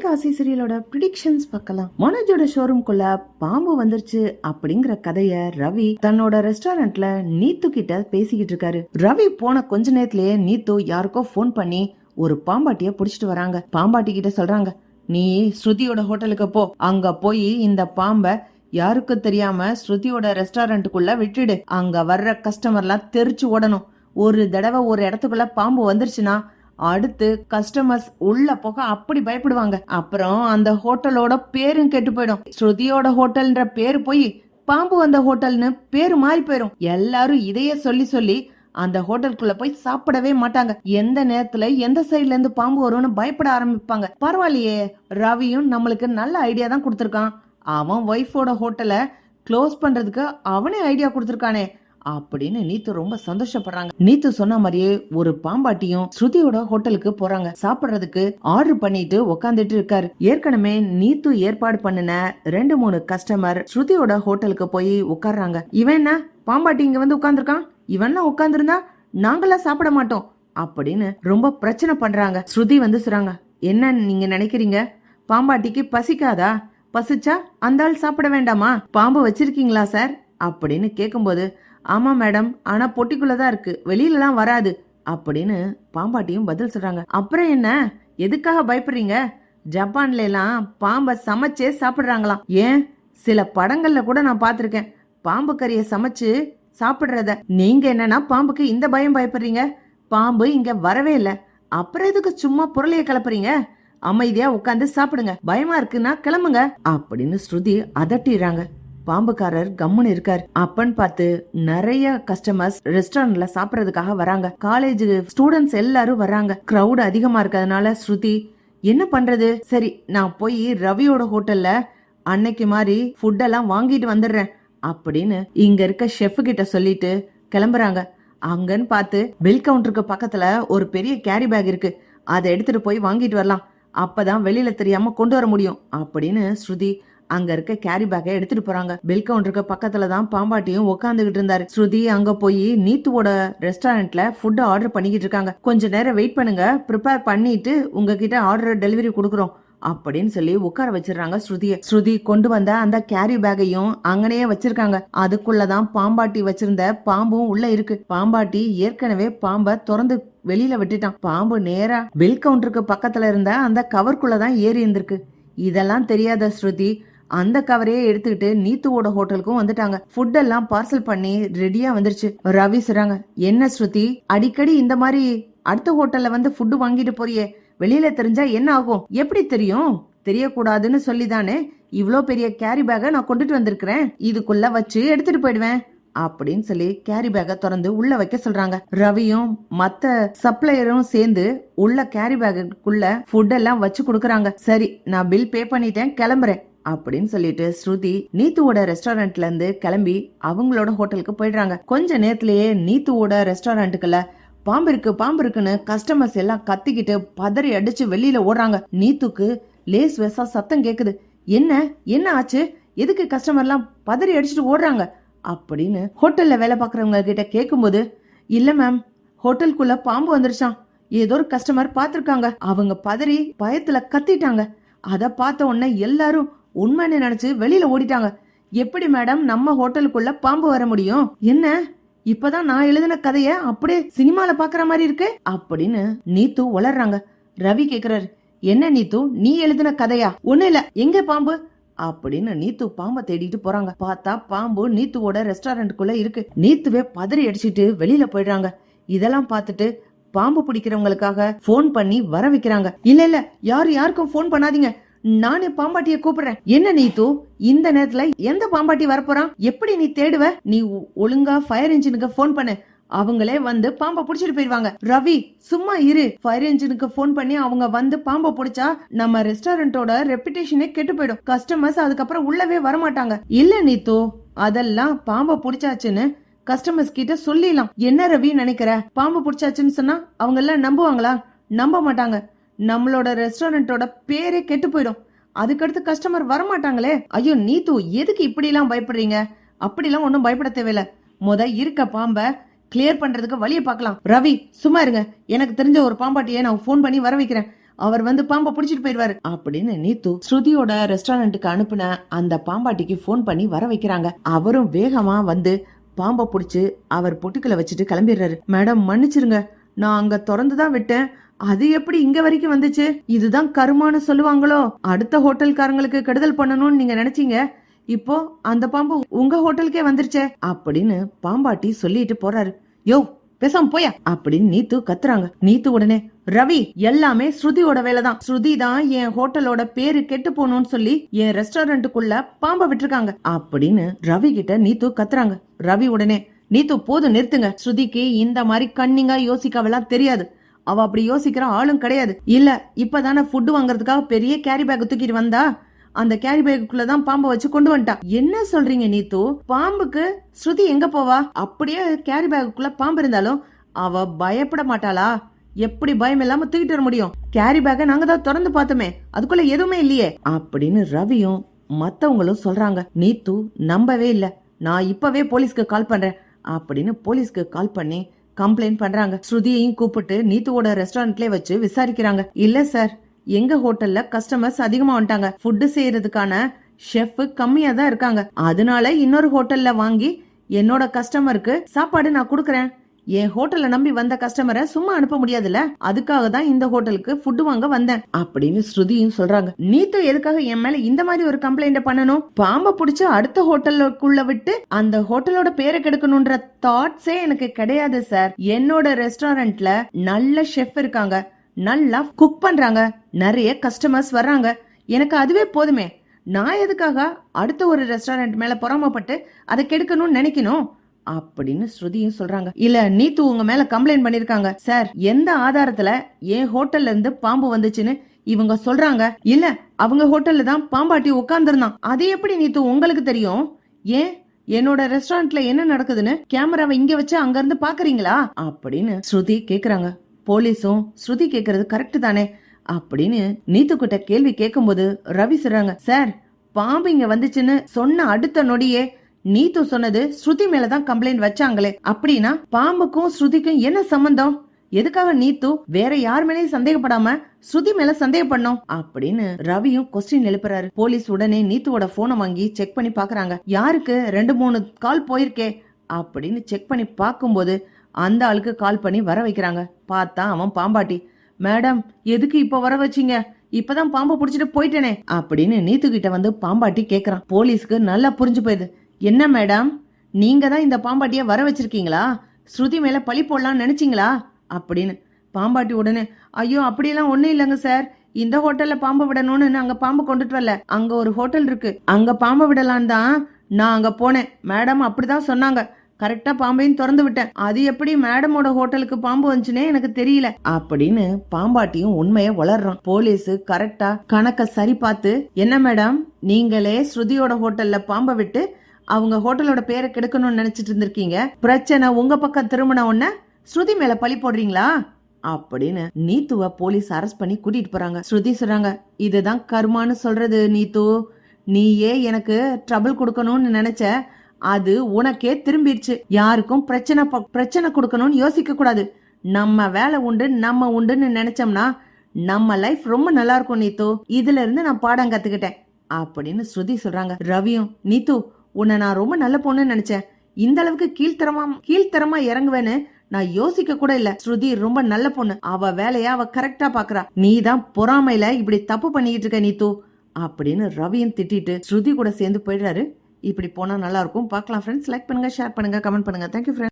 Tenkasi சீரியலோட predictions பார்க்கலாம். மனோஜோட ஷோரூம்குள்ள பாம்பு வந்துருச்சு அப்படிங்கிற கதைய ரவி தன்னோட ரெஸ்டாரண்ட்ல நீத்து கிட்ட பேசிக்கிட்டு இருக்காரு. ரவி போன கொஞ்ச நேரத்திலேயே நீத்து யாருக்கோ ஃபோன் பண்ணி ஒரு பாம்பாட்டிய புடிச்சிட்டு வராங்க. பாம்பாட்டி கிட்ட சொல்றாங்க நீ ஸ்ருதியோட ஹோட்டலுக்கு போ. அங்க போய் இந்த பாம்பை யாருக்கும் தெரியாம ஸ்ருதியோட ரெஸ்டாரண்ட்டுக்குள்ள விட்டுடு. அங்க வர்ற கஸ்டமர்லாம் தெரிச்சு ஓடணும். ஒரு தடவை ஒரு இடத்துக்குள்ள பாம்பு வந்துருச்சுன்னா அடுத்து கஸ்டமர்ஸ் உள்ள போக அப்படி பயப்படுவாங்க. அப்புறம் அந்த ஹோட்டலோட பேரும் கெட்டு போயிடும். ஸ்ருதியோட ஹோட்டல்ன்ற பேரு போய் பாம்பு வந்த ஹோட்டல்னு பேரு மாறி போயிடும் எல்லாரும் இதையே சொல்லி சொல்லி அந்த ஹோட்டலுக்குள்ள போய் சாப்பிடவே மாட்டாங்க. எந்த நேரத்துல எந்த சைட்ல இருந்து பாம்பு வரும்னு பயப்பட ஆரம்பிப்பாங்க. பரவாயில்லையே ரவியும் நம்மளுக்கு நல்ல ஐடியா தான் கொடுத்துருக்கான். அவன் ஒய்ஃபோட ஹோட்டலை க்ளோஸ் பண்றதுக்கு அவனே ஐடியா கொடுத்துருக்கானே. அப்படின்னு நீத்து ரொம்ப சந்தோஷப்படுறாங்க. நீத்து சொன்ன மாதிரியே ஒரு பாம்பாட்டியும் ஸ்ருதியோட ஹோட்டலுக்கு போறாங்க. சாப்பிடுறதுக்கு ஆர்டர் பண்ணிட்டு உக்காந்துட்டு இருக்காரு. ஏற்கனவே நீத்து ஏற்பாடு பண்ணின ரெண்டு மூணு கஸ்டமர் ஸ்ருதியோட ஹோட்டலுக்கு போய் உட்கார்றாங்க இவன் என்ன? பாம்பாட்டி இங்க வந்து உட்காந்துருக்கான் இவன்லாம் உட்காந்துருந்தா நாங்களா சாப்பிட மாட்டோம். அப்படின்னு ரொம்ப பிரச்சனை பண்றாங்க. ஸ்ருதி வந்து சொல்றாங்க என்ன நீங்க நினைக்கிறீங்க? பாம்பாட்டிக்கு பசிக்காதா? பசிச்சா அந்த ஆள் சாப்பிட வேண்டாமா? பாம்பு வச்சிருக்கீங்களா சார்? அப்படின்னு கேட்கும்போது ஆமா மேடம் ஆனா பொட்டிக்குள்ளதா தான் இருக்கு. வெளியிலலாம் வராது. அப்படின்னு பாம்பாட்டியும் பதில் சொல்றாங்க. அப்புறம் என்ன? எதுக்காக பயப்படுறீங்க? ஜப்பான்ல எல்லாம் பாம்பை சமைச்சே சாப்பிடுறாங்களாம். ஏன்? சில படங்கள்ல கூட நான் பார்த்துருக்கேன். பாம்பு கறியை சமைச்சு சாப்பிடுறத. நீங்க என்னன்னா பாம்புக்கு இந்த பயம் பயப்படுறீங்க. பாம்பு இங்க வரவே இல்ல. அப்புறம் எதுக்கு சும்மா புரளைய கிளப்புறீங்க அமைதியா உட்காந்து சாப்பிடுங்க. பயமா இருக்குன்னா கிளம்புங்க. அப்படின்னு ஸ்ருதி அதட்டிடுறாங்க. பாம்புக்காரர் கம்முன்னு இருக்காரு. அப்பன்னு பார்த்து நிறைய கஸ்டமர்ஸ் ரெஸ்டாரண்ட்ல சாப்பிடறதுக்காக வராங்க. காலேஜ் ஸ்டூடெண்ட்ஸ் எல்லாரும் வராங்க. கிரவுட் அதிகமா இருக்கிறதுனால ஸ்ருதி என்ன பண்றது? சரி நான் போய் ரவியோட ஹோட்டல்ல அன்னைக்கு மாதிரி ஃபுட்டெல்லாம் வாங்கிட்டு வந்துடுறேன். அப்படின்னு இங்க இருக்க ஷெஃப் கிட்ட சொல்லிட்டு கிளம்புறாங்க. அங்கன்னு பார்த்து பில் கவுண்டருக்கு பக்கத்துல ஒரு பெரிய கேரி பேக் இருக்கு. அதை எடுத்துட்டு போய் வாங்கிட்டு வரலாம். அப்பதான் வெளியில தெரியாம கொண்டு வர முடியும். அப்படின்னு ஸ்ருதி அங்க இருக்க கேரி பேக்கை எடுத்துட்டு போறாங்க. பில் கவுண்டருக்கு பக்கத்துல தான் பாம்பாட்டியும் உட்காந்துகிட்டு இருந்தாரு. ஸ்ருதி அங்க போய் நீத்துவோட ரெஸ்டாரண்ட்ல ஃபுட் ஆர்டர் பண்ணிக்கிட்டு இருக்காங்க. கொஞ்ச நேரம் வெயிட் பண்ணுங்க. ப்ரிப்பேர் பண்ணிட்டு உங்ககிட்ட ஆர்டர் டெலிவரி கொடுக்குறோம். அப்படின்னு சொல்லி உட்கார வச்சிடறாங்க ஸ்ருதிய. ஸ்ருதி கொண்டு வந்த அந்த கேரி பேக்கையும் அங்கனையே வச்சிருக்காங்க. அதுக்குள்ளதான் பாம்பாட்டி வச்சிருந்த பாம்பும் உள்ள இருக்கு. பாம்பாட்டி ஏற்கனவே பாம்பை திறந்து வெளியில விட்டுட்டான். பாம்பு நேரா பில் கவுண்டருக்கு பக்கத்துல இருந்த அந்த கவர்க்குள்ளதான் ஏறி இருந்திருக்கு. இதெல்லாம் தெரியாத ஸ்ருதி அந்த கவரையே எடுத்துக்கிட்டு நீத்துவோட ஹோட்டலுக்கும் வந்துட்டாங்க. ஃபுட் எல்லாம் பார்சல் பண்ணி ரெடியா வந்துருச்சு. ரவி சொல்றாங்க என்ன ஸ்ருதி? அடிக்கடி இந்த மாதிரி அடுத்த ஹோட்டல்ல வந்து ஃபுட்டு வாங்கிட்டு போறியே. வெளியில தெரிஞ்சா என்ன ஆகும்? எப்படி தெரியும்? தெரியக்கூடாதுன்னு சொல்லிதானே. இவ்வளோ பெரிய கேரி பேக்கை நான் கொண்டுட்டு வந்திருக்கிறேன். இதுக்குள்ள வச்சு எடுத்துட்டு போயிடுவேன். அப்படின்னு சொல்லி கேரி பேக்கை திறந்து உள்ள வைக்க சொல்றாங்க. ரவியும் மத்த சப்ளையரும் சேர்ந்து உள்ள கேரி பேக்குள்ள ஃபுட் எல்லாம் வச்சு கொடுக்கறாங்க. சரி நான் பில் பே பண்ணிட்டேன் கிளம்புறேன். அப்படின்னு சொல்லிட்டு ஸ்ருதி நீத்துவோட ரெஸ்டாரண்ட்ல இருந்து கிளம்பி அவங்களோட ஹோட்டலுக்கு போயிடுறாங்க. கொஞ்ச நேரத்திலேயே நீத்துவோட ரெஸ்டாரண்ட்டுக்குள்ள பாம்பு இருக்கு பாம்பு இருக்குன்னு கஸ்டமர்ஸ் எல்லாம் கத்திக்கிட்டு பதறி அடிச்சு வெளியில ஓடுறாங்க. நீத்துக்கு லேஸ் வெசா சத்தம் கேக்குது. என்ன என்ன ஆச்சு? எதுக்கு கஸ்டமர்லாம் பதறி அடிச்சுட்டு ஓடுறாங்க? அப்படின்னு ஹோட்டல்ல வேலை பார்க்குறவங்க கிட்ட கேட்கும்போது இல்ல மேம் ஹோட்டலுக்குள்ள பாம்பு வந்துருச்சான் ஏதோ ஒரு கஸ்டமர் பார்த்துருக்காங்க. அவங்க பதறி பயத்துல கத்திட்டாங்க. அதை பார்த்த உடனே எல்லாரும் உண்மைன்னு நினைச்சு வெளியில ஓடிட்டாங்க. எப்படி மேடம் நம்ம ஹோட்டலுக்குள்ள பாம்பு வர முடியும்? என்ன? இப்பதான் நான் எழுதின கதைய அப்படியே சினிமால பாக்குற மாதிரி இருக்கு? அப்படின்னு நீத்து வளர்றாங்க ரவி கேக்குறாரு என்ன நீத்து? நீ எழுதின கதையா? ஒண்ணு இல்ல. எங்க பாம்பு? அப்படின்னு நீத்து பாம்பை தேடிட்டு போறாங்க. பார்த்தா பாம்பு நீத்துவோட ரெஸ்டாரண்ட்டுக்குள்ள இருக்கு. நீத்துவே பதறி அடிச்சிட்டு வெளியில போயிடுறாங்க. இதெல்லாம் பார்த்துட்டு பாம்பு பிடிக்கிறவங்களுக்காக ஃபோன் பண்ணி வர வைக்கிறாங்க. இல்ல இல்ல. யாரும் யாருக்கும் ஃபோன் பண்ணாதீங்க. நானே பாம்பாட்டிய கூப்பிடுறேன். என்ன நீத்து? இந்த நேரத்துல எந்த பாம்பாட்டி வரப்போறான் எப்படி நீ தேடுவ? நீ ஒ- ஒழுங்கா ஃபயர் இன்ஜினுக்கு ஃபோன் பண்ணு. அவங்களே வந்து பாம்பை புடிச்சிட்டு போயிருவாங்க. ரவி சும்மா இரு. ஃபயர் இன்ஜினுக்கு ஃபோன் பண்ணி அவங்க வந்து பாம்பை புடிச்சா நம்ம ரெஸ்டாரண்டோட ரெப்புடேஷனே கெட்டு போயிடும். கஸ்டமர்ஸ் அதுக்கப்புறம் உள்ளவே வரமாட்டாங்க. இல்ல நீத்து அதெல்லாம் பாம்பை புடிச்சாச்சுன்னு கஸ்டமர்ஸ் கிட்ட சொல்லிடலாம். என்ன ரவி நினைக்கிற? பாம்பு புடிச்சாச்சுன்னு சொன்னா அவங்க எல்லாம் நம்புவாங்களா? நம்ப மாட்டாங்க. நம்மளோட ரெஸ்டாரண்டோட பேரே கெட்டு போயிடும். அதுக்கடுத்து கஸ்டமர் வரமாட்டாங்களே. ஐயோ நீத்து எதுக்கு இப்படிலாம் பயப்படுறீங்க? அப்படிலாம் ஒன்றும் பயப்பட தேவையில்ல. முத இருக்க பாம்பை கிளியர் பண்றதுக்கு வழியை பார்க்கலாம் ரவி சும்மா இருங்க. எனக்கு தெரிஞ்ச ஒரு பாம்பாட்டியை நான் ஃபோன் பண்ணி வர வைக்கிறேன். அவர் வந்து பாம்பை பிடிச்சிட்டு போயிடுவாரு. அப்படின்னு நீத்து ஸ்ருதியோட ரெஸ்டாரண்ட்டுக்கு அனுப்புன அந்த பாம்பாட்டிக்கு ஃபோன் பண்ணி வர வைக்கிறாங்க. அவரும் வேகமா வந்து பாம்பை பிடிச்சி அவர் பொட்டுக்களை வச்சுட்டு கிளம்பிடுறாரு. மேடம் மன்னிச்சிருங்க. நான் அங்க திறந்து தான் விட்டேன். அது எப்படி இங்க வரைக்கும் வந்துச்சு? இதுதான் கருமான்னு சொல்லுவாங்களோ? அடுத்த ஹோட்டல்காரங்களுக்கு கெடுதல் பண்ணணும்னு நீங்க நினைச்சீங்க? இப்போ அந்த பாம்பு உங்க ஹோட்டலுக்கே வந்துருச்சே அப்படின்னு பாம்பாட்டி சொல்லிட்டு போறாரு. யோ பேசாம போயா? அப்படின்னு நீத்து கத்துறாங்க. நீத்து உடனே ரவி எல்லாமே ஸ்ருதியோட வேலை தான் ஸ்ருதி தான் என் ஹோட்டலோட பேரு கெட்டு போகணும்னு சொல்லி என் ரெஸ்டாரண்ட்டுக்குள்ள பாம்பை விட்டுருக்காங்க. அப்படின்னு ரவி கிட்ட நீத்து கத்துறாங்க. ரவி உடனே நீத்து போதும் நிறுத்துங்க. ஸ்ருதிக்கு இந்த மாதிரி கண்ணிங்கா யோசிக்கவெல்லாம் தெரியாது. அவ அப்படி யோசிக்கிற ஆளும் கிடையாது. இல்ல இப்பதானே ஃபுட்டு வாங்குறதுக்காக பெரிய கேரி பேக் தூக்கிட்டு வந்தா? அந்த கேரி பேக்குள்ள தான் பாம்பை வச்சு கொண்டு வந்துட்டா. என்ன சொல்றீங்க நீத்து? பாம்புக்கு ஸ்ருதி எங்க போவா? அப்படியே கேரி பேக்குள்ள பாம்பு இருந்தாலும் அவ பயப்பட மாட்டாளா? எப்படி பயம் இல்லாம தூக்கிட்டு வர முடியும்? கேரி பேக்கை நாங்க தான் திறந்து பார்த்தோமே அதுக்குள்ள எதுவுமே இல்லையே. அப்படின்னு ரவியும் மத்தவங்களும் சொல்றாங்க. நீத்து நம்பவே இல்ல. நான் இப்பவே போலீஸ்க்கு கால் பண்றேன். அப்படின்னு போலீஸ்க்கு கால் பண்ணி கம்ப்ளைண்ட் பண்றாங்க. ஸ்ருதியையும் கூப்பிட்டு நீத்துவோட ரெஸ்டாரண்ட்லயே வச்சு விசாரிக்கிறாங்க. இல்ல சார் எங்க ஹோட்டல்ல கஸ்டமர்ஸ் அதிகமா வந்துட்டாங்க. ஃபுட்டு செய்யறதுக்கான ஷெஃப் கம்மியா தான் இருக்காங்க. அதனால இன்னொரு ஹோட்டல்ல வாங்கி என்னோட கஸ்டமருக்கு சாப்பாடு நான் கொடுக்குறேன். என் ஹோட்டலை நம்பி வந்த கஸ்டமரை சும்மா அனுப்ப முடியாதுல்ல? அதுக்காக தான் இந்த ஹோட்டலுக்கு ஃபுட் வாங்க வந்தேன். அப்படின்னு ஸ்ருதியும் சொல்றாங்க. நீத்து எதுக்காக என் மேல இந்த மாதிரி ஒரு கம்ப்ளைண்ட் பண்ணணும்? பாம்பை பிடிச்சு அடுத்த ஹோட்டலுக்குள்ள விட்டு அந்த ஹோட்டலோட பேரை கெடுக்கணும்ன்ற தாட்ஸே எனக்கு கிடையாது சார் என்னோட ரெஸ்டாரண்ட்ல நல்ல ஷெஃப் இருக்காங்க. நல்லா குக் பண்றாங்க. நிறைய கஸ்டமர்ஸ் வர்றாங்க. எனக்கு அதுவே போதுமே. நான் எதுக்காக அடுத்த ஒரு ரெஸ்டாரண்ட் மேல பொறாமப்பட்டு அதை கெடுக்கணும்னு நினைக்கணும்? அப்படின்னு ஸ்ருதியும் சொல்றாங்க. இல்ல நீத்து உங்க மேல கம்ப்ளைண்ட் பண்ணிருக்காங்க. சார் எந்த ஆதாரத்துல என் ஹோட்டல்ல இருந்து பாம்பு வந்துச்சுன்னு இவங்க சொல்றாங்க? இல்ல அவங்க ஹோட்டல்ல தான் பாம்பாட்டி உட்கார்ந்துருந்தான். அது எப்படி நீத்து உங்களுக்கு தெரியும்? ஏன்? என்னோட ரெஸ்டாரண்ட்ல என்ன நடக்குதுன்னு கேமராவை இங்க வச்சு அங்க இருந்து பாக்குறீங்களா? அப்படின்னு ஸ்ருதி கேக்குறாங்க. போலீஸும் ஸ்ருதி கேக்குறது கரெக்ட் தானே? அப்படின்னு நீத்துக்கிட்ட கேள்வி கேட்கும்போது ரவி சொல்றாங்க. சார் பாம்பு இங்க வந்துச்சுன்னு சொன்ன அடுத்த நொடியே நீத்து சொன்னது ஸ்ருதி மேலதான் கம்ப்ளைண்ட் வச்சாங்களே. அப்படின்னா பாம்புக்கும் ஸ்ருதிக்கும் என்ன சம்பந்தம்? எதுக்காக நீத்து? வேற யார் மேலயும் சந்தேகப்படாம ஸ்ருதி மேல சந்தேகப்படணும்? அப்படின்னு ரவியும் கொஸ்டின் எழுப்புறாரு. போலீஸ் உடனே நீத்துவோட போனை வாங்கி செக் பண்ணி பாக்குறாங்க யாருக்கு? ரெண்டு மூணு கால் போயிருக்கே. அப்படின்னு செக் பண்ணி பார்க்கும்போது அந்த ஆளுக்கு கால் பண்ணி வர வைக்கிறாங்க. பார்த்தா அவன் பாம்பாட்டி மேடம் எதுக்கு இப்ப வர வச்சீங்க? இப்பதான் பாம்பை புடிச்சிட்டு போயிட்டேனே. அப்படின்னு நீத்து கிட்ட வந்து பாம்பாட்டி கேக்குறான். போலீஸ்க்கு நல்லா புரிஞ்சு போயிடுது. என்ன மேடம்? நீங்க தான் இந்த பாம்பாட்டிய வர வச்சிருக்கீங்களா? ஸ்ருதி மேல பழி போடலாம்னு நினைச்சிங்களா? அப்படின்னு. பாம்பாட்டி உடனே ஐயோ அப்படியெல்லாம் ஒண்ணும் இல்லைங்க சார். இந்த ஹோட்டல்ல பாம்பு விடணும்னு நாங்க பாம்பு கொண்டுட்டு வரல. அங்க ஒரு ஹோட்டல் இருக்கு. அங்க பாம்பு விடலான்னு தான் நான் அங்க போனேன். மேடம் அப்படிதான் சொன்னாங்க. கரெக்டா பாம்பையும் திறந்து விட்டேன். அது எப்படி மேடமோட ஹோட்டலுக்கு பாம்பு வந்துச்சுனே எனக்கு தெரியல. அப்படின்னு பாம்பாட்டியும் உண்மையை வளர்றான். போலீஸ் கரெக்டா கணக்க சரி பார்த்து என்ன மேடம்? நீங்களே ஸ்ருதியோட ஹோட்டல்ல பாம்பை விட்டு அவங்க ஹோட்டலோட பேரை கெடுக்கணும்னு நினைச்சிட்டு இருந்திருக்கீங்க. பிரச்சனை உங்க பக்கம் திரும்பின உடனே ஸ்ருதி மேல பழி போடுறீங்களா? அப்படின்னு நீத்துவ போலீஸ் அரெஸ்ட் பண்ணி கூட்டிட்டு போறாங்க. ஸ்ருதி சொல்றாங்க இதுதான் கர்மான்னு சொல்றது நீத்து. நீயே எனக்கு ட்ரபிள் கொடுக்கணும்னு நினைச்ச அது உனக்கே திரும்பிடுச்சு. யாருக்கும் பிரச்சனை பிரச்சனை கொடுக்கணும்னு யோசிக்க கூடாது. நம்ம வேலை உண்டு நம்ம உண்டுன்னு நினைச்சோம்னா நம்ம லைஃப் ரொம்ப நல்லா இருக்கும் நீத்து. இதுல இருந்து நான் பாடம் கத்துக்கிட்டேன். அப்படின்னு ஸ்ருதி சொல்றாங்க. ரவியும் நீத்து உன்னை நான் ரொம்ப நல்ல பொண்ணுன்னு நினைச்சேன். இந்த அளவுக்கு கீழ்த்தரமா கீழ்த்தரமா இறங்குவேன்னு நான் யோசிக்க கூட இல்ல. ஸ்ருதி ரொம்ப நல்ல பொண்ணு. அவ வேலைய அவ கரெக்டா பாக்குறா. நீ தான் பொறாமையில இப்படி தப்பு பண்ணிக்கிட்டு இருக்க நீத்து அப்படின்னு ரவியும் திட்டிட்டு ஸ்ருதி கூட சேர்ந்து போயிடுறாரு. இப்படி போனா நல்லா இருக்கும். பார்க்கலாம் ஃப்ரெண்ட்ஸ் லைக் பண்ணுங்க ஷேர் பண்ணுங்க கமெண்ட் பண்ணுங்க. Thank you friends